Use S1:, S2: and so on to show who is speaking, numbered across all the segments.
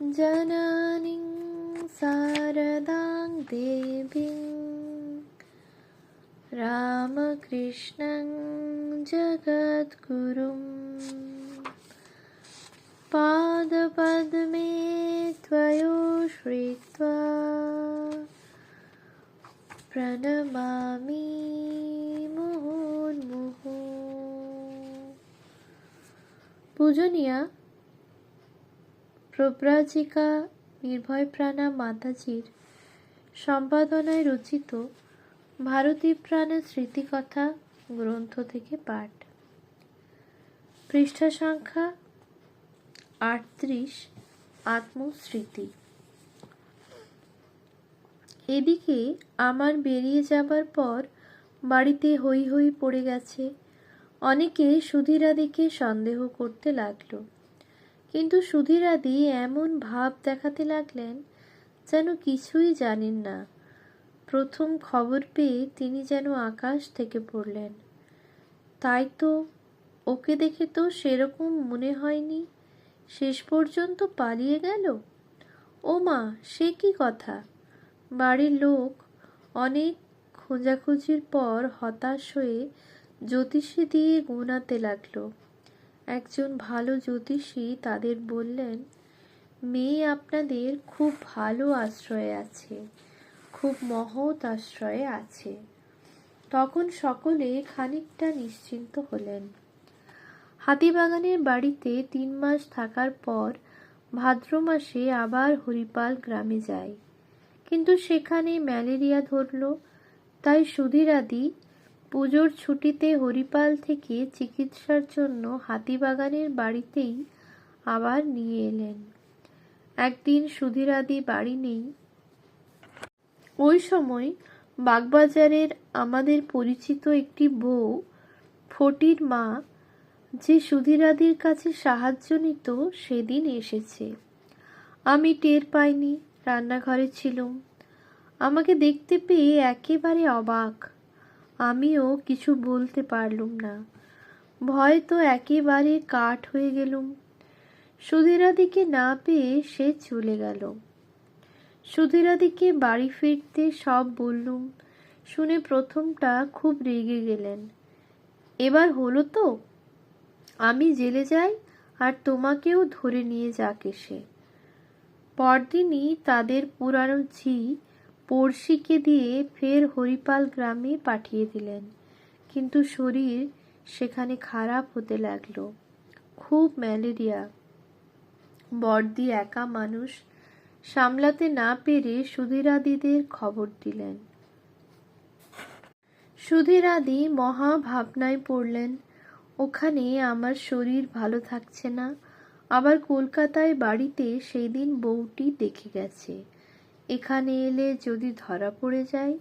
S1: ஜனானிங் சாரதாங் தேவிங் ராமகிருஷ்ணங் ஜகத்குரும் पादपद्मे त्वयो श्रित्वा प्रणमामि मुहुर्मुहु पूजनिया প্রব্রাজিকা নির্ভয় প্রাণা মাতাজির সম্পাদনায় রচিত ভারতী প্রাণা স্মৃতিকথা গ্রন্থ থেকে পাঠ। পৃষ্ঠা সংখ্যা আটত্রিশ, আত্মস্মৃতি। এদিকে আমার বেরিয়ে যাবার পর বাড়িতে হই হই পড়ে গেছে। অনেকে সুধীরাদিকে সন্দেহ করতে লাগল। কিন্তু সুধীরাদি এমন ভাব দেখাতে লাগলেন যেন কিছুই জানেন না। প্রথম খবর পেয়ে তিনি যেন আকাশ থেকে পড়লেন। তাই তো ওকে দেখে তো সেরকম মনে হয়নি। শেষ পর্যন্ত পালিয়ে গেল? ও মা সে কি কথা? বাড়ির লোক অনেক খোঁজাখুঁজির পর হতাশ হয়ে জ্যোতিষী দিয়ে গোনাতে লাগল। একজন ভালো জ্যোতিষী তাদের বললেন, মেয়ে আপনাদের খুব ভালো আশ্রয়ে আছে, খুব মহৎ আশ্রয়ে আছে। তখন সকলে খানিকটা নিশ্চিন্ত হলেন। হাতিবাগানের বাড়িতে তিন মাস থাকার পর ভাদ্র মাসে আবার হরিপাল গ্রামে যায়। কিন্তু সেখানে ম্যালেরিয়া ধরল, তাই সুধীরাদি পুজোর ছুটিতে হরিপাল থেকে চিকিৎসার জন্য হাতিবাগানের বাড়িতেই আবার নিয়ে এলেন। একদিন সুধীরাদি বাড়ি নেই। ওই সময় বাগবাজারের আমাদের পরিচিত একটি বউ, ফটির মা, যে সুধীরাদির কাছে সাহায্য নিত, সেদিন এসেছে। আমি টের পাইনি, রান্নাঘরে ছিলুম। আমাকে দেখতে পেয়ে একেবারে অবাক। আমিও কিছু বলতে পারলুম না। ভয় তো একেবারে কাঠ হয়ে গেলুম। সুধীরাদিকে না পেয়ে সে চলে গেল। সুধীরাদিকে বাড়ি ফিরতে সব বললুম। শুনে প্রথমটা খুব রেগে গেলেন। এবার হলো তো। আমি জেলে যাই আর তোমাকেও ধরে নিয়ে যাক এসে। পরদিনই তাদের পুরানো ঝি পড়শিকে দিয়ে ফের হরিপাল গ্রামে পাঠিয়ে দিলেন। কিন্তু শরীর সেখানে খারাপ হতে লাগল। খুব ম্যালেরিয়া। বর্দি একা মানুষ সামলাতে না পেরে সুধীরাদিদের খবর দিলেন। সুধীরাদি মহা ভাবনায় পড়লেন, ওখানে আমার শরীর ভালো থাকছে না। আবার কলকাতায় বাড়িতে সেই দিন বউটি দেখে গেছে। এখানে এলে যদি ধরা পড়ে যায়?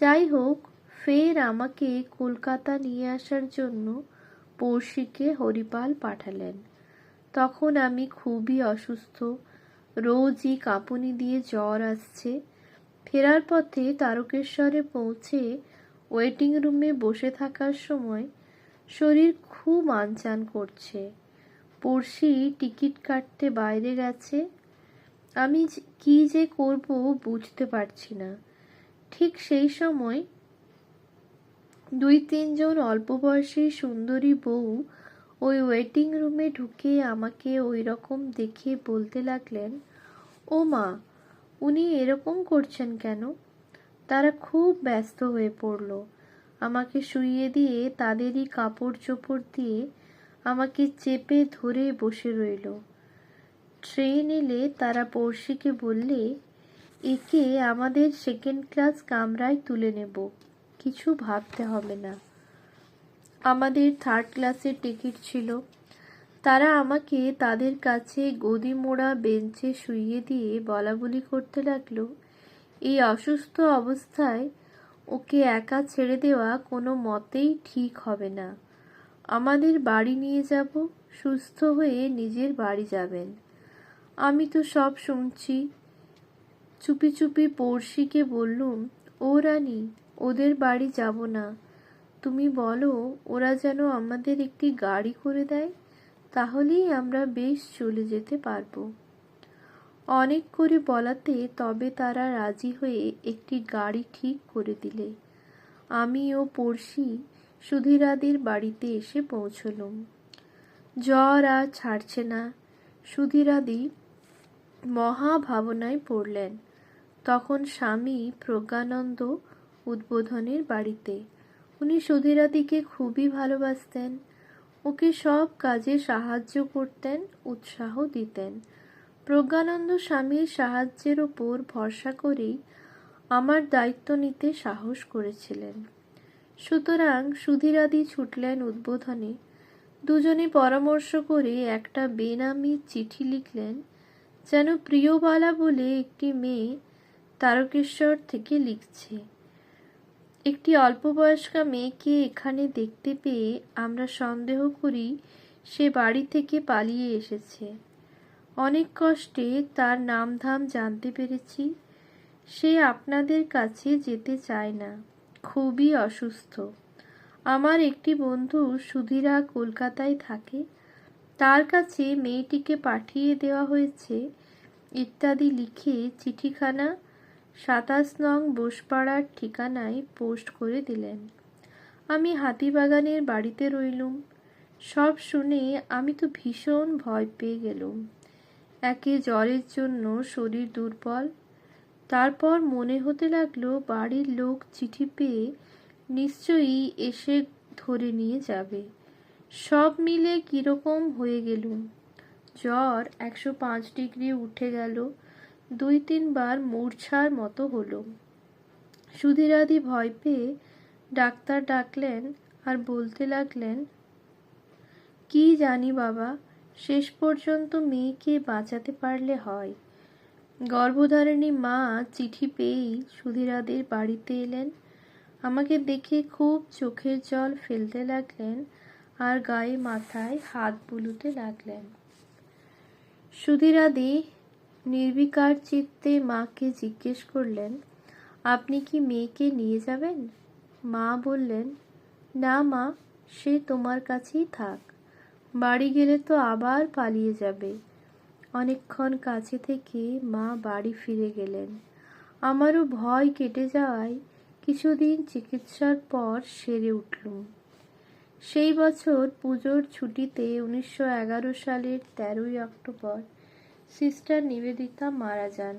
S1: যাই হোক, ফের আমাকে কলকাতা নিয়ে আসার জন্য পড়শিকে হরিপাল পাঠালেন। তখন আমি খুবই অসুস্থ। রোজই কাঁপুনি দিয়ে জ্বর আসছে। ফেরার পথে তারকেশ্বরে পৌঁছে ওয়েটিং রুমে বসে থাকার সময় শরীর খুব আনচান করছে। পড়শি টিকিট কাটতে বাইরে গেছে। আমি কি যে করব বুঝতে পারছি না। ঠিক সেই সময় দুই তিনজন অল্প বয়সী সুন্দরী বউ ওই ওয়েটিং রুমে ঢুকে আমাকে ওই রকম দেখে বলতে লাগলেন, ও মা, উনি এরকম করছেন কেন? তারা খুব ব্যস্ত হয়ে পড়ল। আমাকে শুইয়ে দিয়ে তাদেরই কাপড় চোপড় দিয়ে আমাকে চেপে ধরে বসে রইল। ট্রেন এলে তারা পড়শিকে বললে, একে আমাদের সেকেন্ড ক্লাস কামরায় তুলে নেব। কিছু ভাবতে হবে না। আমাদের থার্ড ক্লাসের টিকিট ছিল। তারা আমাকে তাদের কাছে গদি মোড়া বেঞ্চে শুইয়ে দিয়ে বলা বলি করতে লাগল, এই অসুস্থ অবস্থায় ওকে একা ছেড়ে দেওয়া কোনো মতেই ঠিক হবে না। আমাদের বাড়ি নিয়ে যাব। সুস্থ হয়ে নিজের বাড়ি যাবেন। আমি তো সব শুনছি। চুপি চুপি পড়শিকে বললুম, ও রানী, ওদের বাড়ি যাব না। তুমি বলো, ওরা যেন আমাদের একটি গাড়ি করে দেয়, তাহলেই আমরা বেশ চলে যেতে পারব। অনেক করে বলাতে তবে তারা রাজি হয়ে একটি গাড়ি ঠিক করে দিলে। আমি ও পড়শি সুধীরাদির বাড়িতে এসে পৌঁছলুম। জ্বর আর ছাড়ছে না। সুধীরাদি মহা ভাবনায় পড়লেন। তখন স্বামী প্রজ্ঞানন্দ উদ্বোধনের বাড়িতে। উনি সুধীরাদিকে খুবই ভালোবাসতেন। ওকে সব কাজে সাহায্য করতেন, উৎসাহ দিতেন। প্রজ্ঞানন্দ স্বামীর সাহায্যের ওপর ভরসা করেই আমার দায়িত্ব নিতে সাহস করেছিলেন। সুতরাং সুধীরাদি ছুটলেন উদ্বোধনে। দুজনে পরামর্শ করে একটা বেনামি চিঠি লিখলেন যেন প্রিয়বালা বলে একটি মেয়ে তারকেশ্বর থেকে লিখছে। একটি অল্প বয়স্কা মেয়েকে এখানে দেখতে পেয়ে আমরা সন্দেহ করি সে বাড়ি থেকে পালিয়ে এসেছে। অনেক কষ্টে তার নামধাম জানতে পেরেছি, সে আপনাদের কাছে যেতে চায় না, খুবই অসুস্থ। আমার একটি বন্ধু সুধীরা কলকাতায় থাকে, তার কাছে মেয়েটিকে পাঠিয়ে দেওয়া হয়েছে ইত্যাদি লিখে চিঠিখানা সাতাশ নং বোসপাড়ার ঠিকানায় পোস্ট করে দিলেন। আমি হাতিবাগানের বাড়িতে রইলুম। সব শুনে আমি তো ভীষণ ভয় পেয়ে গেলুম। একে জ্বরের জন্য শরীর দুর্বল। তারপর মনে হতে লাগল, বাড়ির লোক চিঠি পেয়ে নিশ্চয়ই এসে ধরে নিয়ে যাবে। সব মিলে কীরকম হয়ে গেলুম। জ্বর একশো পাঁচ ডিগ্রি উঠে গেল। দুই তিনবার মূর্ছার মতো হলো। সুধীরাদি ভয় পেয়ে ডাক্তার ডাকলেন আর বলতে লাগলেন, কি জানি বাবা, শেষ পর্যন্ত মেয়েকে বাঁচাতে পারলে হয়। গর্ভধারিণী মা চিঠি পেয়েই সুধীরাদের বাড়িতে এলেন। আমাকে দেখে খুব চোখের জল ফেলতে লাগলেন আর গায়ে মাথায় হাত বুলুতে লাগলেন। সুধীরাদি নির্বিকার চিত্তে মাকে জিজ্ঞেস করলেন, আপনি কি মেয়েকে নিয়ে যাবেন? মা বললেন, না মা, সে তোমার কাছেই থাক। বাড়ি গেলে তো আবার পালিয়ে যাবে। অনেকক্ষণ কাছে থেকে মা বাড়ি ফিরে গেলেন। আমারও ভয় কেটে যাওয়ায় কিছুদিন চিকিৎসার পর সেরে উঠলুম। সেই বছর পুজোর ছুটিতে উনিশশো এগারো সালের তেরোই অক্টোবর সিস্টার নিবেদিতা মারা যান।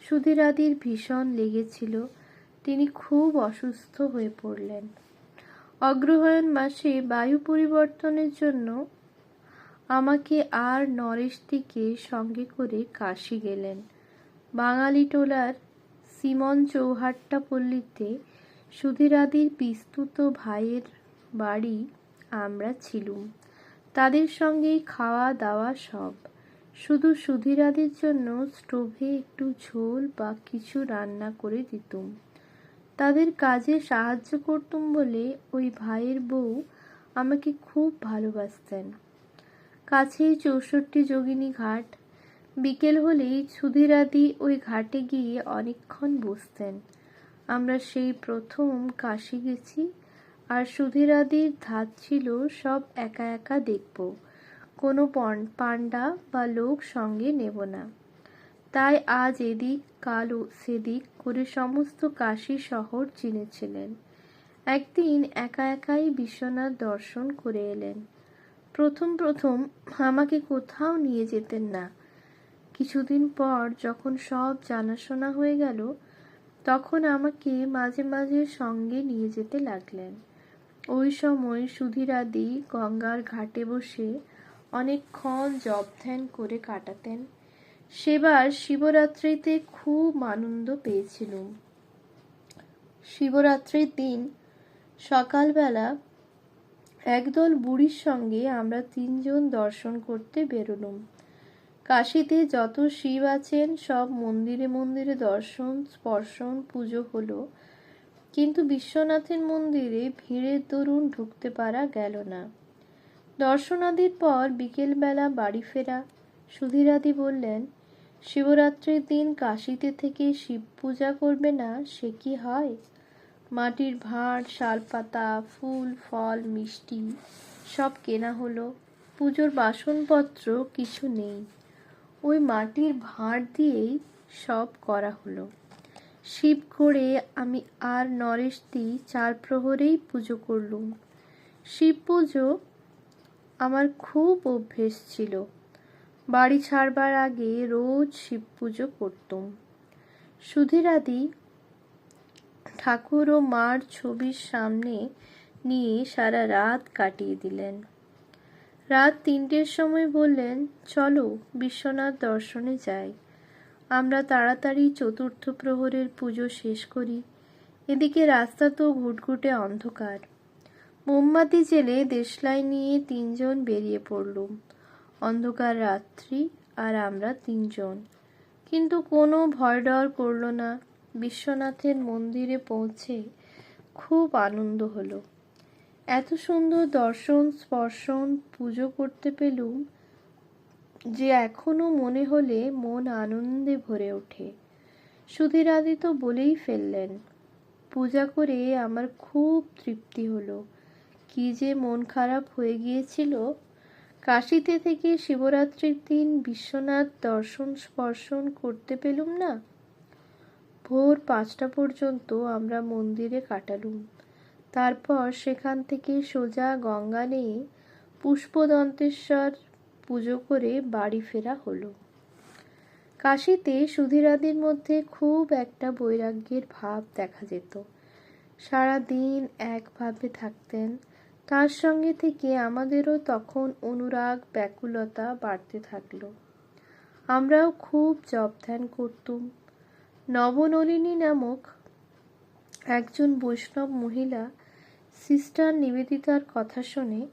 S1: সুধীরাদির ভীষণ লেগেছিল, তিনি খুব অসুস্থ হয়ে পড়লেন। অগ্রহায়ণ মাসে বায়ু পরিবর্তনের জন্য আমাকে আর নরেশদিকে সঙ্গে করে কাশি গেলেন। বাঙালি টোলার সিমন চৌহাট্টা পল্লীতে সুধীরাদির পিস্তুত ভাইয়ের বাড়ি আমরা ছিলুম। তাদের সঙ্গেই খাওয়া দাওয়া সব। শুধু সুধীরাদির জন্য স্টোভে একটু ঝোল বা কিছু রান্না করে দিতুম। তাদের কাজে সাহায্য করতুম বলে ওই ভাইয়ের বউ আমাকে খুব ভালোবাসতেন। কাছেই চৌষট্টি যোগিনী ঘাট। বিকেল হলেই সুধীরাদি ওই ঘাটে গিয়ে অনেকক্ষণ বসতেন। আমরা সেই প্রথম কাশি গেছি আর সুধীরাদির ধাত ছিল সব একা একা দেখব। কোনো পান্ডা বা লোক সঙ্গে নেব না। তাই আজ এদিক, কাল সেদিক করে সমস্ত কাশী শহর চিনেছিলেন। একদিন একা একাই বিশ্বনাথ দর্শন করে এলেন। প্রথম প্রথম আমাকে কোথাও নিয়ে যেতেন না। কিছুদিন পর যখন সব জানাশোনা হয়ে গেল, তখন আমাকে মাঝে মাঝে সঙ্গে নিয়ে যেতে লাগলেন। ওই সময় সুধীরাদি গঙ্গার ঘাটে বসে অনেকক্ষণ জপ ধ্যান করে কাটাতেন। সেবার শিবরাত্রিতে খুব আনন্দ পেয়েছিলুম শিবরাত্রির দিন সকালবেলা একদল বুড়ির সঙ্গে আমরা তিনজন দর্শন করতে বেরোলুম। কাশিতে যত শিব আছেন, সব মন্দিরে মন্দিরে দর্শন, স্পর্শন, পুজো হলো। কিন্তু বিশ্বনাথের মন্দিরে ভিড়ের দরুন ঢুকতে পারা গেল না। দর্শনাদির পর বিকেলবেলা বাড়ি ফেরা। সুধীরাদি বললেন, শিবরাত্রির দিন কাশিতে থেকে শিব পূজা করবে না, সে কি হয়? মাটির ভাঁড়, শালপাতা, ফুল, ফল, মিষ্টি, সব কেনা হলো। পুজোর বাসনপত্র কিছু নেই। ওই মাটির ভাঁড় দিয়েই সব করা হলো। শিব করে আমি আর নরেশ দি চার প্রহরেই পুজো করলুম। শিব পুজো আমার খুব অভ্যেস ছিল। বাড়ি ছাড়বার আগে রোজ শিব পুজো করতুম। সুধীরাদি ঠাকুর ও মার ছবির সামনে নিয়ে সারা রাত কাটিয়ে দিলেন। রাত তিনটের সময় বললেন, চলো বিশ্বনাথ দর্শনে যাই। আমরা তাড়াতাড়ি চতুর্থ প্রহরের পুজো শেষ করি। এদিকে রাস্তা তো ঘুটঘুটে অন্ধকার। মোমবাতি জেলে দেশলাই নিয়ে তিনজন বেরিয়ে পড়লুম। অন্ধকার রাত্রি আর আমরা তিনজন। কিন্তু কোনো ভয় ডর করল না। বিশ্বনাথের মন্দিরে পৌঁছে খুব আনন্দ হলো। এত সুন্দর দর্শন, স্পর্শন, পুজো করতে পেলুম যে এখনও মনে হলে মন আনন্দে ভরে ওঠে। সুধীর আদি তো বলেই ফেললেন, পূজা করে আমার খুব তৃপ্তি হলো। কি যে মন খারাপ হয়ে গিয়েছিল। কাশিতে থেকে শিবরাত্রির দিন বিশ্বনাথ দর্শন স্পর্শন করতে পেলুম না? ভোর পাঁচটা পর্যন্ত আমরা মন্দিরে কাটালুম। তারপর সেখান থেকে সোজা গঙ্গা নিয়ে পুষ্পদন্তেশ্বর পুজো করে বাড়ি ফেরা হলো। কাশিতে সুধীরাদির মধ্যে খুব একটা বৈরাগ্যের ভাব দেখা যেত। সারা দিন একভাবে থাকতেন, তার সঙ্গে থেকে আমাদেরও তখন অনুরাগ, ব্যাকুলতা বাড়তে থাকল। আমরাও খুব জপ ধ্যান করতুম। নবনলিনী নামক একজন বৈষ্ণব মহিলা সিস্টার নিবেদিতার কথা শুনে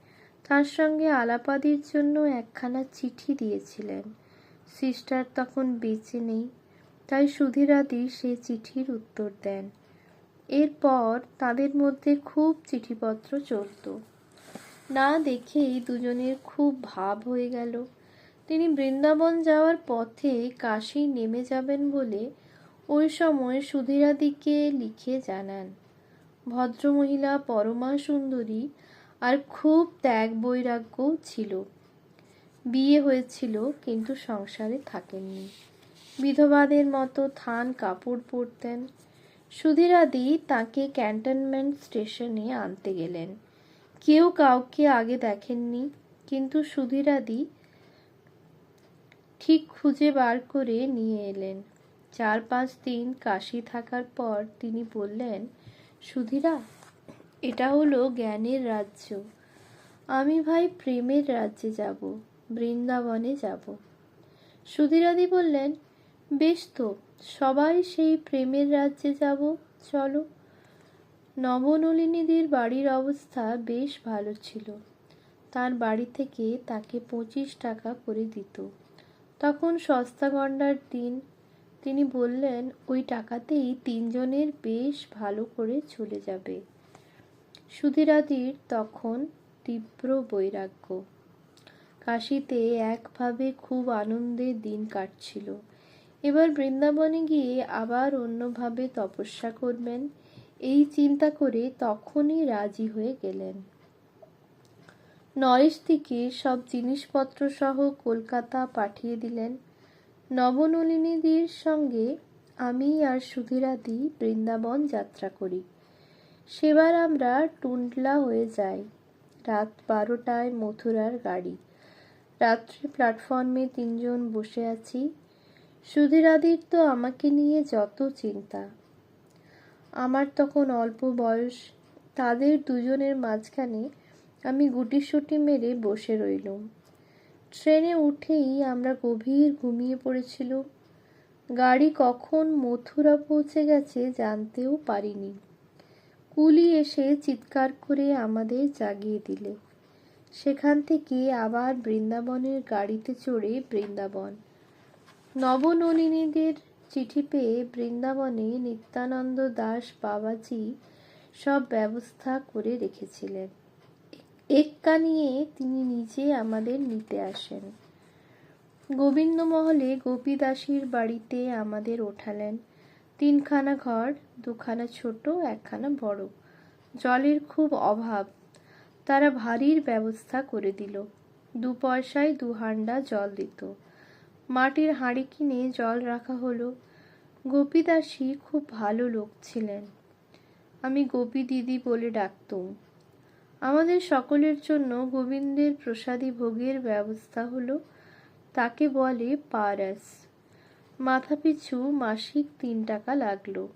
S1: তার সঙ্গে আলাপাদির জন্য একখানা চিঠি দিয়েছিলেন। সিস্টার তখন বেঁচে নেই, তাই সুধীরাদি সে চিঠির উত্তর দেন। এরপর তাদের মধ্যে খুব চিঠিপত্র চলত না দেখেই দুজনের খুব ভাব হয়ে গেল। তিনি বৃন্দাবন যাওয়ার পথে কাশী নেমে যাবেন বলে ওই সময় সুধীরাদিকে লিখে জানান, ভদ্রমহিলা পরমা সুন্দরী আর খুব ত্যাগ বৈরাগ্যও ছিল। বিয়ে হয়েছিল, কিন্তু সংসারে থাকেননি। বিধবাদের মতো থান কাপড় পরতেন। সুধীরাদি তাকে ক্যান্টনমেন্ট স্টেশনে আনতে গেলেন। কেউ কাউকে আগে দেখেননি, কিন্তু সুধীরাদি ঠিক খুঁজে বার করে নিয়ে এলেন। চার পাঁচ দিন কাশি থাকার পর তিনি বললেন, সুধীরা এটা হলো জ্ঞানের রাজ্য। আমি ভাই প্রেমের রাজ্যে যাব, বৃন্দাবনে যাব। সুধীরাদি বললেন, বেশ তো, সবাই সেই প্রেমের রাজ্যে যাব, চলো। নবনলিনীদের বাড়ির অবস্থা বেশ ভালো ছিল। তার বাড়ি থেকে তাকে পঁচিশ টাকা করে দিত। তখন সস্তা গণ্ডার দিন, তিনি বললেন, ওই টাকাতেই তিনজনের বেশ ভালো করে চলে যাবে। সুধীরাদির তখন তীব্র বৈরাগ্য। কাশিতে একভাবে খুব আনন্দে দিন কাটছিল। এবার বৃন্দাবনে গিয়ে আবার অন্যভাবে তপস্যা করবেন, এই চিন্তা করে তখনই রাজি হয়ে গেলেন। নরেশ থেকে সব জিনিসপত্র সহ কলকাতা পাঠিয়ে দিলেন। নবনলিনীদের সঙ্গে আমি আর সুধীরাদি বৃন্দাবন যাত্রা করি। সেবার আমরা টুন্ডলা হয়ে যাই। রাত বারোটায় মথুরার গাড়ি। রাত্রি প্ল্যাটফর্মে তিনজন বসে আছি। সুধীরাদির তো আমাকে নিয়ে যত চিন্তা। আমার তখন অল্প বয়স। তাদের দুজনের মাঝখানে আমি গুটিসুটি মেরে বসে রইলুম। ট্রেনে উঠেই আমরা গভীর ঘুমিয়ে পড়েছিলুম। গাড়ি কখন মথুরা পৌঁছে গেছে জানতেও পারিনি। কুলি এসে চিৎকার করে আমাদের জাগিয়ে দিলে। সেখান থেকে আবার বৃন্দাবনের গাড়িতে চড়ে বৃন্দাবন। নবনলিনীদের চিঠি পেয়ে বৃন্দাবনে নিত্যানন্দ দাস বাবাজি সব ব্যবস্থা করে রেখেছিলেন। এক্কা নিয়ে তিনি নিজে আমাদের নিতে আসেন। গোবিন্দমহলে গোপীদাসীর বাড়িতে আমাদের ওঠালেন। তিনখানা ঘর, দুখানা ছোট, একখানা বড়। জলের খুব অভাব। তারা ভারীর ব্যবস্থা করে দিল। দু পয়সায় দু হান্ডা জল দিত। মাটির হাঁড়ি কিনে জল রাখা হলো। গোপীদাসী খুব ভালো লোক ছিলেন। আমি গোপী দিদি বলে ডাকতুম। আমাদের সকলের জন্য গোবিন্দের প্রসাদী ভোগের ব্যবস্থা হলো, তাকে বলে পারাস। মাথাপিছু মাসিক তিন টাকা লাগল।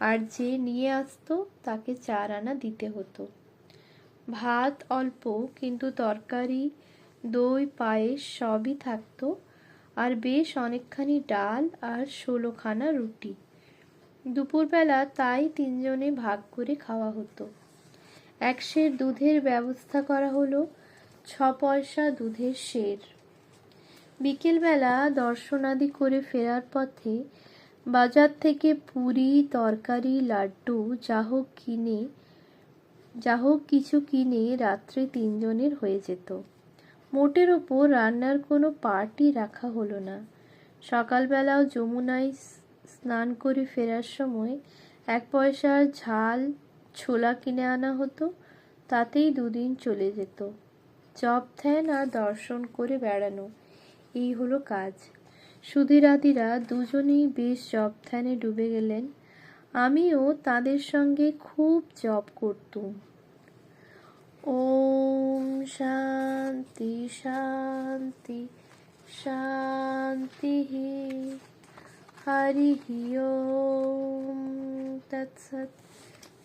S1: আর যে নিয়ে আসতো তাকে চার আনা দিতে হতো। ভাত অল্প, কিন্তু তরকারি, দই, পায়েস সবই থাকতো, আর বেশ অনেকখানি ডাল আর ষোলোখানা রুটি। দুপুরবেলা তাই তিনজনে ভাগ করে খাওয়া হতো। এক সের দুধের ব্যবস্থা করা হলো, ছ পয়সা দুধের সের। বিকেলবেলা দর্শনাদি করে ফেরার পথে বাজার থেকে পুরি, তরকারি, লাড্ডু, যা হোক কিনে, যা হোক কিছু কিনে রাত্রে তিনজনের হয়ে যেত। মোটের ওপর রান্নার কোনো পার্টি রাখা হলো না। সকালবেলাও যমুনায় স্নান করে ফেরার সময় এক পয়সার ঝাল ছোলা কিনে আনা হতো, তাতেই দুদিন চলে যেত। জব ধ্যান আর দর্শন করে বেড়ানো। এই হলো কাজ। সুধীরাদিরা দুজনেই বেশ জপ ধ্যানে ডুবে গেলেন। আমিও তাদের সঙ্গে খুব জপ করতুম। ওম শান্তি শান্তি শান্তি হরি ওম তৎসৎ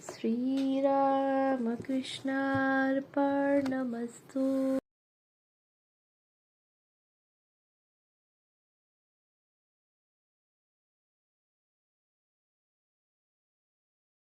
S1: শ্রীরামকৃষ্ণার্পণমস্তু